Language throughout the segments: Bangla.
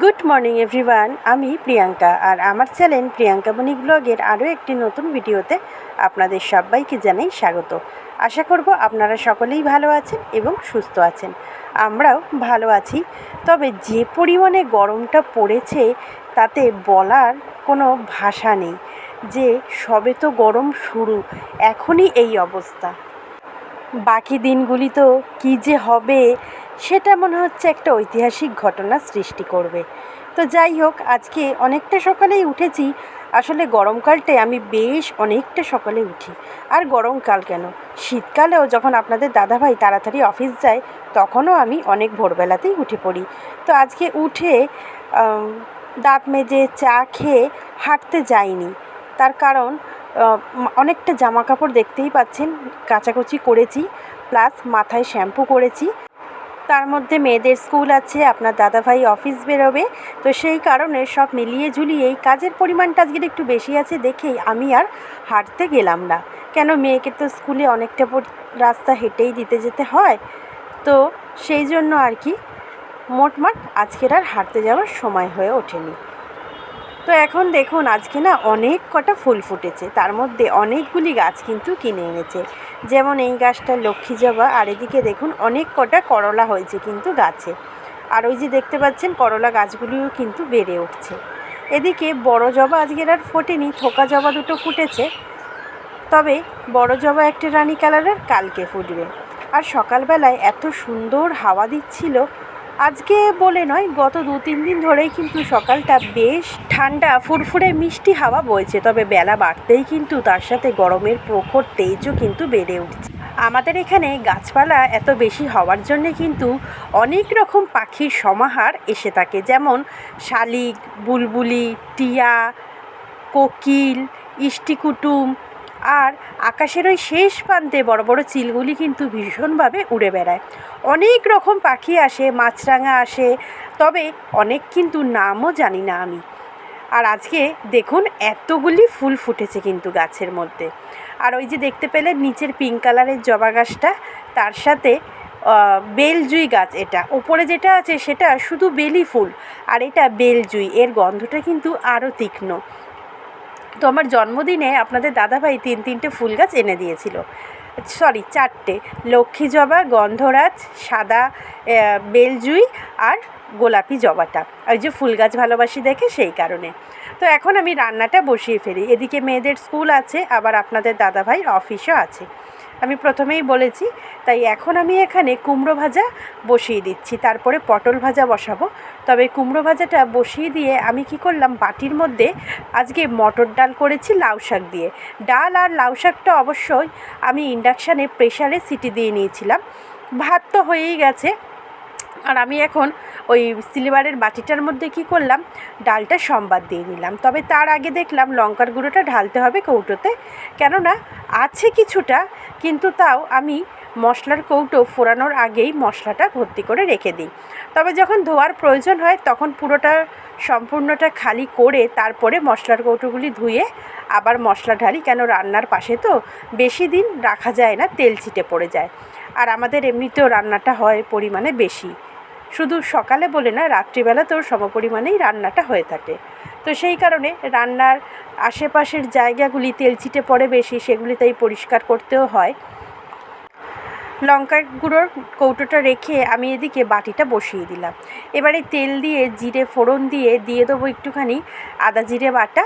গুড মর্নিং এভরিওয়ান আমি প্রিয়াঙ্কা আর আমার চ্যানেল প্রিয়াঙ্কা বণি ব্লগের আরও একটি নতুন ভিডিওতে আপনাদের সবাইকে জানাই স্বাগত। আশা করব আপনারা সকলেই ভালো আছেন এবং সুস্থ আছেন। আমরাও ভালো আছি। তবে যে পরিমাণে গরমটা পড়েছে, তাতে বলার কোনো ভাষা নেই যে সবে তো গরম শুরু, এখনই এই অবস্থা। বাকি দিনগুলি তো কী যে হবে সেটা মনে হচ্ছে একটা ঐতিহাসিক ঘটনা সৃষ্টি করবে। তো যাই হোক, আজকে অনেকটা সকালেই উঠেছি। আসলে গরমকালটায় আমি বেশ অনেকটা সকালে উঠি। আর গরমকাল কেন? শীতকালেও যখন আপনাদের দাদাভাই তাড়াতাড়ি অফিস যায়, তখনও আমি অনেক ভোরবেলাতেই উঠে পড়ি। তো আজকে উঠে দাঁত মেজে চা খেয়ে হাঁটতে যাইনি। তার কারণ অনেকটা জামা কাপড় দেখতেই পাচ্ছেন, কাচাকুচি করেছি, প্লাস মাথায় শ্যাম্পু করেছি। তার মধ্যে মেয়েদের স্কুল আছে, আপনার দাদাভাই অফিস বেরোবে। তো সেই কারণে সব মিলিয়ে ঝুলিয়েই কাজের পরিমাণটা আজকের একটু বেশি আছে দেখেই আমি আর হাঁটতে গেলাম না। কেন মেয়েকে তো স্কুলে অনেকটা রাস্তা হেঁটেই দিতে যেতে হয়। তো সেই জন্য আর কি মোটমাট আজকের আর হাঁটতে যাওয়ার সময় হয়ে ওঠেনি। তো এখন দেখুন আজকে না অনেক কটা ফুল ফুটেছে, তার মধ্যে অনেকগুলি গাছ কিন্তু কিনে এনেছে। যেমন এই গাছটা লক্ষ্মী জবা, আর এদিকে দেখুন অনেক কটা করলা হয়েছে কিন্তু গাছে। আর ওই যে দেখতে পাচ্ছেন করলা গাছগুলিও কিন্তু বেড়ে উঠছে। এদিকে বড় জবা আজকের আর ফোটেনি, থোকা জবা দুটো ফুটেছে। তবে বড় জবা একটা রানী কালারের, কালকে ফুটবে। আর সকালবেলায় এত সুন্দর হাওয়া দিচ্ছিল আজকে বলে নয়, গত দু তিন দিন ধরেই কিন্তু সকালটা বেশ ঠান্ডা, ফুরফুরে মিষ্টি হাওয়া বইছে। তবে বেলা বাড়তেই কিন্তু তার সাথে গরমের প্রখর তেজও কিন্তু বেড়ে উঠছে। আমাদের এখানে গাছপালা এত বেশি হওয়ার জন্যে কিন্তু অনেক রকম পাখির সমাহার এসে থাকে। যেমন শালিক, বুলবুলি, টিয়া, কোকিল, ইষ্টিকুটুম আর আকাশের ওই শেষ প্রান্তে বড় বড় চিলগুলি কিন্তু ভীষণভাবে উড়ে বেড়ায়। অনেক রকম পাখি আসে, মাছরাঙা আসে, তবে অনেক কিন্তু নামও জানি না আমি। আর আজকে দেখুন এতগুলি ফুল ফুটেছে কিন্তু গাছের মধ্যে। আর ওই যে দেখতে পেলে নিচের পিঙ্ক কালারের জবা গাছটা, তার সাথে বেলজুই গাছ এটা। ওপরে যেটা আছে সেটা শুধু বেলি ফুল, আর এটা বেলজুই। এর গন্ধটা কিন্তু আরও তীক্ষ্ণ। তো আমার জন্মদিনে আপনাদের দাদাভাই তিন তিনটে ফুল গাছ এনে দিয়েছিল। সরি, চারটে। লক্ষ্মী জবা, গন্ধরাজ, সাদা বেলজুই আর গোলাপি জবাটা। ওই যে ফুল গাছ ভালোবাসি দেখে সেই কারণে। তো এখন আমি রান্নাটা বসিয়ে ফেলি। এদিকে মেয়েদের স্কুল আছে, আবার আপনাদের দাদাভাই অফিসও আছে। আমি প্রথমেই বলেছি, তাই এখন আমি এখানে কুমড়ো ভাজা বসিয়ে দিচ্ছি, তারপরে পটল ভাজা বসাবো। তবে কুমড়ো ভাজাটা বসিয়ে দিয়ে আমি কি করলাম, বাটির মধ্যে আজকে মটর ডাল করেছি লাউ শাক দিয়ে। ডাল আর লাউ শাকটা অবশ্যই আমি ইন্ডাকশানে প্রেশারে সিটি দিয়ে নিয়েছিলাম। ভাত তো হয়েই গেছে। আর আমি এখন ওই সিলভারের বাটিটার মধ্যে কি করলাম? ডালটা সম্বাদ দিয়ে নিলাম। তবে তার আগে দেখলাম লঙ্কার গুঁড়োটা ঢালতে হবে কৌটোতে। কেননা আছে কিছুটা, কিন্তু তাও আমি মশলার কৌটো ফোড়ানোর আগেই মশলাটা ভর্তি করে রেখে দিই। তবে যখন ধোয়ার প্রয়োজন হয়, তখন পুরোটা সম্পূর্ণটা খালি করে তারপরে মশলার কৌটোগুলি ধুয়ে আবার মশলা ঢালি। কেন রান্নার পাশে তো বেশি দিন রাখা যায় না, তেল ছিটে পড়ে যায়। আর আমাদের এমনিতেও রান্নাটা হয় পরিমাণে বেশি। শুধু সকালে বলে না, রাত্রিবেলা রাত্রিবেলাতেও সমপরিমাণেই রান্নাটা হয়ে থাকে। তো সেই কারণে রান্নার আশেপাশের জায়গাগুলি তেল ছিটে পড়ে বেশি, সেগুলি তাই পরিষ্কার করতেও হয়। লঙ্কার গুঁড়োর কৌটোটা রেখে আমি এদিকে বাটিটা বসিয়ে দিলাম। এবারে তেল দিয়ে, জিরে ফোড়ন দিয়ে দিয়ে দেবো একটুখানি আদা জিরে বাটা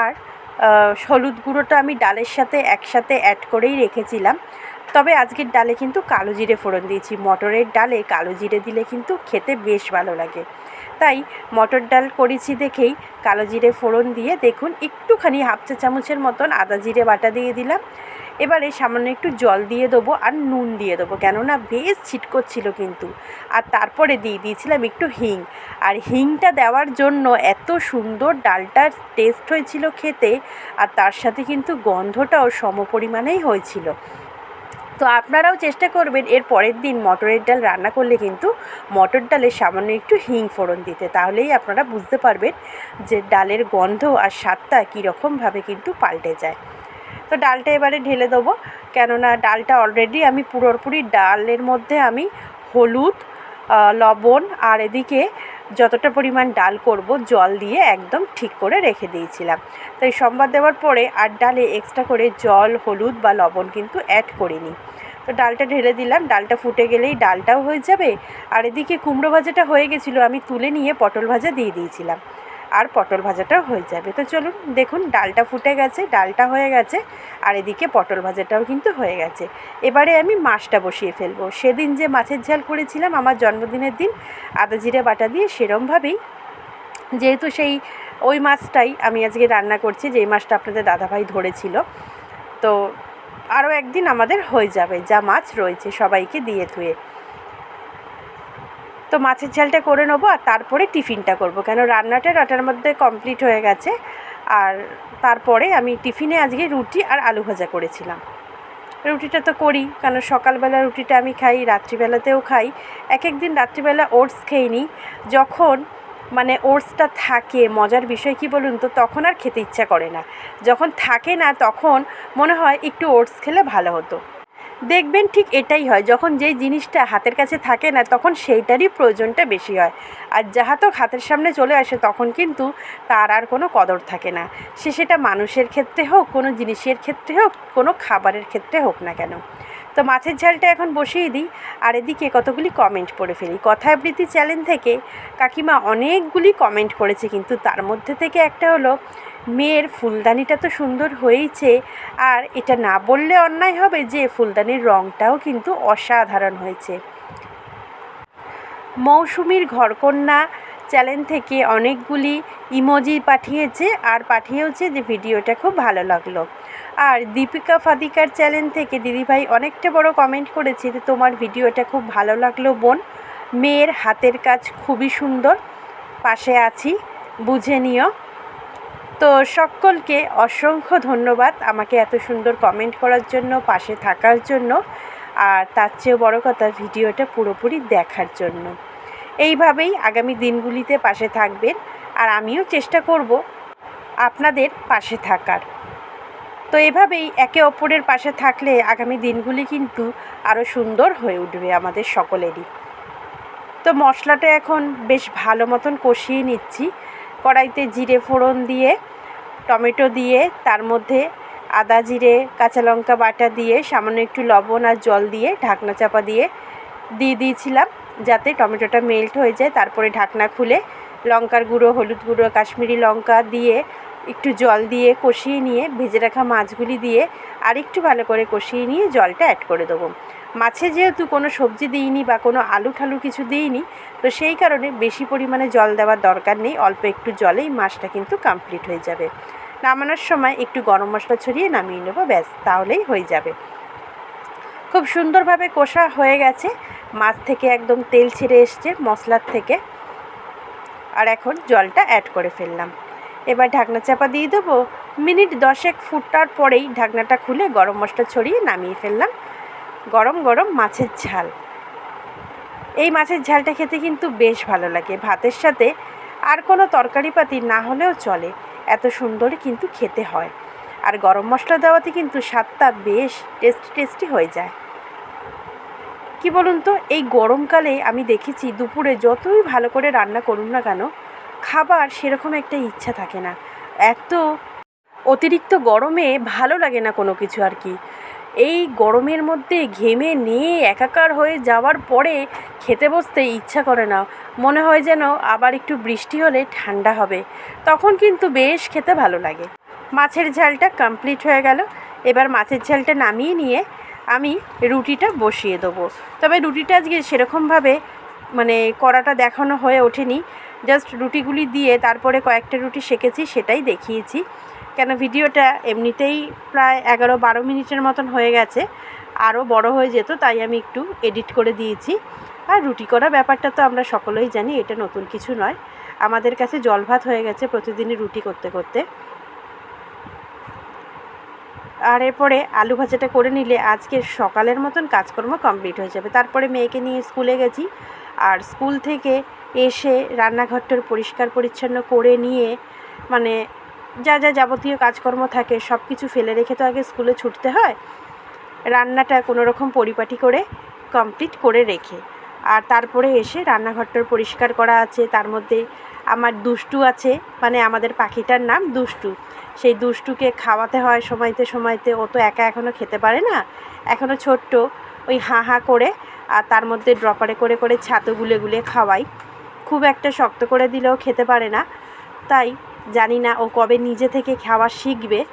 আর হলুদ গুঁড়োটা আমি ডালের সাথে একসাথে অ্যাড করেই রেখেছিলাম। তবে আজকের ডালে কিন্তু কালো জিরে ফোড়ন দিয়েছি। মটরের ডালে কালো জিরে দিলে কিন্তু খেতে বেশ ভালো লাগে। তাই মটর ডাল করেছি দেখেই কালো জিরে ফোড়ন দিয়ে দেখুন একটুখানি হাফ চা চামচের মতন আদা জিরে বাটা দিয়ে দিলাম। এবারে সামান্য একটু জল দিয়ে দেবো আর নুন দিয়ে দেবো কেননা বেশ ছিটকোচ্ছিল কিন্তু। আর তারপরে দিয়ে দিয়েছিলাম একটু হিং। আর হিংটা দেওয়ার জন্য এত সুন্দর ডালটার টেস্ট হয়েছিল খেতে আর তার সাথে কিন্তু গন্ধটাও সমপরিমাণেই হয়েছিল। তো আপনারাও চেষ্টা করবেন এর পরের দিন মটরের ডাল রান্না করলে কিন্তু মটর ডালে সামান্য একটু হিং ফোড়ন দিতে। তাহলেই আপনারা বুঝতে পারবেন যে ডালের গন্ধ আর স্বাদটা কীরকমভাবে কিন্তু পাল্টে যায়। তো ডালটা এবারে ঢেলে দেবো। কেননা ডালটা অলরেডি আমি পুরোপুরি ডালের মধ্যে আমি হলুদ লবণ আর এদিকে যতটা পরিমাণ ডাল করব, জল দিয়ে একদম ঠিক করে রেখে দিয়েছিলাম। তাই সম্বাদ দেওয়ার পরে আর ডালে এক্সট্রা করে জল, হলুদ বা লবণ কিন্তু অ্যাড করিনি। তো ডালটা ঢেলে দিলাম, ডালটা ফুটে গেলেই ডালটাও হয়ে যাবে। আর এদিকে কুমড়ো ভাজাটা হয়ে গেছিল, আমি তুলে নিয়ে পটল ভাজা দিয়ে দিয়েছিলাম। আর পটল ভাজাটাও হয়ে যাবে। তো চলুন দেখুন, ডালটা ফুটে গেছে, ডালটা হয়ে গেছে, আর এদিকে পটল ভাজাটাও কিন্তু হয়ে গেছে। এবারে আমি মাছটা বসিয়ে ফেলব। সেদিন যে মাছের ঝাল করেছিলাম, আমার জন্মদিনের দিন, আদা জিরে বাটা দিয়ে সেরমভাবেই, যেহেতু সেই ওই মাছটাই আমি আজকে রান্না করছি, যেই মাছটা আপনাদের দাদাভাই ধরেছিল, তো আরও একদিন আমাদের হয়ে যাবে, যা মাছ রয়েছে সবাইকে দিয়ে ধুয়ে। তো মাছের ঝালটা করে নেব আর তারপরে টিফিনটা করব। কেন রান্নাটা নটার মধ্যে কমপ্লিট হয়ে গেছে। আর তারপরে আমি টিফিনে আজকে রুটি আর আলু ভাজা করেছিলাম। রুটিটা তো করি কারণ সকালবেলা রুটিটা আমি খাই, রাত্রিবেলাতেও খাই। এক এক দিন রাত্রিবেলা ওটস খেয়ে নিই। যখন মানে ওটসটা থাকে, মজার বিষয় কি বলুন তো, তখন আর খেতে ইচ্ছা করে না। যখন থাকে না, তখন মনে হয় একটু ওটস খেলে ভালো হতো। দেখবেন ঠিক এটাই হয়, যখন যেই জিনিসটা হাতের কাছে থাকে না, তখন সেইটারই প্রয়োজনটা বেশি হয়। আর যাহা তো হাতের সামনে চলে আসে, তখন কিন্তু তার আর কোনো কদর থাকে না। সে সেটা মানুষের ক্ষেত্রে হোক, কোনো জিনিসের ক্ষেত্রে হোক, কোনো খাবারের ক্ষেত্রে হোক না কেন। তো মাছের ঝালটা এখন বসিয়ে দিই, আর এদিকে কতগুলি কমেন্ট পড়ে ফেলি। কথাবৃত্তি চ্যানেল থেকে কাকিমা অনেকগুলি কমেন্ট করেছে কিন্তু তার মধ্যে থেকে একটা হলো মেয়ের ফুলদানিটা তো সুন্দর হয়েইছে। আর এটা না বললে অন্যায় হবে যে ফুলদানির রঙটাও কিন্তু অসাধারণ হয়েছে। মৌসুমির ঘরকন্যা চ্যানেল থেকে অনেকগুলি ইমোজি পাঠিয়েছে আর পাঠিয়েওছে যে ভিডিওটা খুব ভালো লাগল। আর দীপিকা ফাদিকার চ্যানেল থেকে দিদিভাই অনেকটা বড় কমেন্ট করেছে যে তোমার ভিডিওটা খুব ভালো লাগল বোন। মেয়ের হাতের কাজ খুবই সুন্দর। পাশে আছি, বুঝে নিও। তো সকলকে অসংখ্য ধন্যবাদ আমাকে এত সুন্দর কমেন্ট করার জন্য, পাশে থাকার জন্য, আর তার চেয়েও বড় কথা ভিডিওটা পুরোপুরি দেখার জন্য। এইভাবেই আগামী দিনগুলিতে পাশে থাকবেন, আর আমিও চেষ্টা করব আপনাদের পাশে থাকার। তো এভাবেই একে অপরের পাশে থাকলে আগামী দিনগুলি কিন্তু আরও সুন্দর হয়ে উঠবে আমাদের সকলেরই। তো মশলাটা এখন বেশ ভালো মতন কষিয়ে নিচ্ছি। কড়াইতে জিরে ফোড়ন দিয়ে টমেটো দিয়ে তার মধ্যে আদা জিরে, কাঁচা লঙ্কা বাটা দিয়ে, সামান্য একটু লবণ আর জল দিয়ে ঢাকনা চাপা দিয়ে দিয়ে দিয়েছিলাম যাতে টমেটোটা মেল্ট হয়ে যায়। তারপরে ঢাকনা খুলে লঙ্কার গুঁড়ো, হলুদ গুঁড়ো, কাশ্মীরি লঙ্কা দিয়ে একটু জল দিয়ে কষিয়ে নিয়ে ভেজে রাখা মাছগুলি দিয়ে আর একটু ভালো করে কষিয়ে নিয়ে জলটা অ্যাড করে দেবো। মাছে যেহেতু কোনো সবজি দিইনি বা কোনো আলু ঠালু কিছু দিইনি, তো সেই কারণে বেশি পরিমাণে জল দেওয়ার দরকার নেই, অল্প একটু জলেই মাছটা কিন্তু কমপ্লিট হয়ে যাবে। নামানোর সময় একটু গরম মশলা ছড়িয়ে নামিয়ে নেব, ব্যাস, তাহলেই হয়ে যাবে। খুব সুন্দরভাবে কষা হয়ে গেছে, মাছ থেকে একদম তেল ছেড়ে এসছে মশলার থেকে। আর এখন জলটা অ্যাড করে ফেললাম। এবার ঢাকনা চাপা দিয়ে দেবো। মিনিট দশেক ফুটার পরেই ঢাকনাটা খুলে গরম মশলা ছড়িয়ে নামিয়ে ফেললাম। গরম গরম মাছের ঝাল। এই মাছের ঝালটা খেতে কিন্তু বেশ ভালো লাগে। ভাতের সাথে আর কোনো তরকারিপাতি না হলেও চলে। এত সুন্দরই কিন্তু খেতে হয়। আর গরম মশলা দেওয়াতে কিন্তু স্বাদটা বেশ টেস্টি টেস্টি হয়ে যায়। কি বলুন তো, এই গরমকালে আমি দেখেছি দুপুরে যতই ভালো করে রান্না করুন না কেন খাবার সেরকম একটা ইচ্ছা থাকে না। এত অতিরিক্ত গরমে ভালো লাগে না কোনো কিছু আর কি। এই গরমের মধ্যে ঘেমে নিয়ে একাকার হয়ে যাওয়ার পরে খেতে বসতে ইচ্ছা করে না। মনে হয় যেন আবার একটু বৃষ্টি হলে ঠান্ডা হবে। তখন কিন্তু বেশ খেতে ভালো লাগে। মাছের ঝালটা কমপ্লিট হয়ে গেল। এবার মাছের ঝালটা নামিয়ে নিয়ে আমি রুটিটা বসিয়ে দেবো। তবে রুটিটা আজকে সেরকমভাবে মানে কড়াটা দেখানো হয়ে ওঠেনি। জাস্ট রুটিগুলি দিয়ে তারপরে কয়েকটা রুটি সেকেছি, সেটাই দেখিয়েছি। কেন ভিডিওটা এমনিতেই প্রায় এগারো বারো মিনিটের মতন হয়ে গেছে, আরও বড় হয়ে যেত, তাই আমি একটু এডিট করে দিয়েছি। আর রুটি করা ব্যাপারটা তো আমরা সকলেই জানি, এটা নতুন কিছু নয়। আমাদের কাছে জল ভাত হয়ে গেছে প্রতিদিনই রুটি করতে করতে। আর এরপরে আলু ভাজাটা করে নিলে আজকে সকালের মতন কাজকর্ম কমপ্লিট হয়ে যাবে। তারপরে মেয়েকে নিয়ে স্কুলে গেছি আর স্কুল থেকে এসে রান্নাঘরটার পরিষ্কার পরিচ্ছন্ন করে নিয়ে মানে যা যা যাবতীয় কাজকর্ম থাকে সব কিছু ফেলে রেখে তো আগে স্কুলে ছুটতে হয়। রান্নাটা কোনো রকম পরিপাটি করে কমপ্লিট করে রেখে। আর তারপরে এসে রান্নাঘরটার পরিষ্কার করা আছে। তার মধ্যে আমার দুষ্টু আছে মানে আমাদের পাখিটার নাম দুষ্টু। সেই দুষ্টুকে খাওয়াতে হয় সময়তে সময়তে, ও তো একা এখনও খেতে পারে না। এখনও ছোট্ট, ওই হাঁ হাঁ করে, আর তার মধ্যে ড্রপারে করে করে ছাতু গুলে গুলে খাওয়াই। খুব একটা শক্ত করে দিলেও খেতে পারে না। তাই জানি না ও কবে নিজে থেকে খাওয়া শিখবে।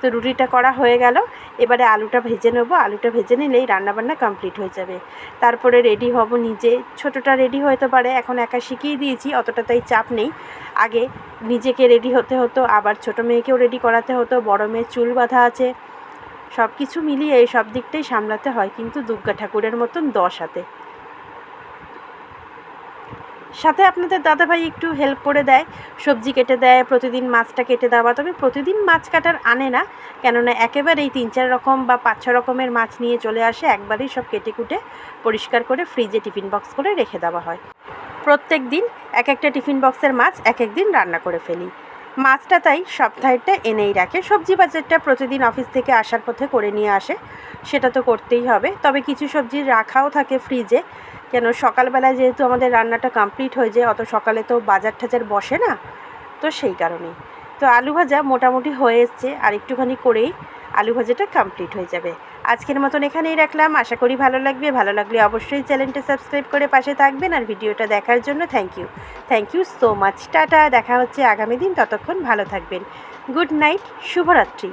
তো রুটিটা করা হয়ে গেল। এবারে আলুটা ভেজে নেব। আলুটা ভেজে নিলেই রান্নাবান্না কমপ্লিট হয়ে যাবে। তারপরে রেডি হব নিজে। ছোটোটা রেডি হতে পারে, এখন একা শিখিয়ে দিয়েছি, অতটা তাই চাপ নেই। আগে নিজেকে রেডি হতে হতো, আবার ছোটো মেয়েকেও রেডি করাতে হতো, বড় মেয়ের চুল বাঁধা আছে। সব কিছু মিলিয়ে সব দিকটাই সামলাতে হয় কিন্তু দুর্গা ঠাকুরের মতন দশ হাতে। সাথে আপনাদের দাদাভাই একটু হেল্প করে দেয়, সবজি কেটে দেয়, প্রতিদিন মাছটা কেটে দেওয়া, তবে প্রতিদিন মাছ কাটার আনে না। কেননা একেবারেই তিন চার রকম বা পাঁচ ছ রকমের মাছ নিয়ে চলে আসে, একবারেই সব কেটে কুটে পরিষ্কার করে ফ্রিজে টিফিন বক্স করে রেখে দেওয়া হয়। প্রত্যেক দিন এক একটা টিফিন বক্সের মাছ এক এক দিন রান্না করে ফেলি। মাছটা তাই সপ্তাহেরটা এনেই রাখে। সবজি বাজারটা প্রতিদিন অফিস থেকে আসার পথে করে নিয়ে আসে, সেটা তো করতেই হবে। তবে কিছু সবজি রাখাও থাকে ফ্রিজে কেন সকালবেলায় যেহেতু আমাদের রান্নাটা কমপ্লিট হয়ে যায়, অত সকালে তো বাজার টাজার বসে না, তো সেই কারণেই। তো আলু ভাজা মোটামুটি হয়ে এসছে, আর একটুখানি করেই আলু ভাজাটা কমপ্লিট হয়ে যাবে। আজকের মতন এখানেই রাখলাম, আশা করি ভালো লাগবে, ভালো লাগলে অবশ্যই চ্যানেলটা সাবস্ক্রাইব করে পাশে থাকবেন, আর ভিডিওটা দেখার জন্য thank you thank you so much tata, দেখা হচ্ছে আগামী দিন, ততক্ষণ ভালো থাকবেন। গুড নাইট শুভরাত্রি।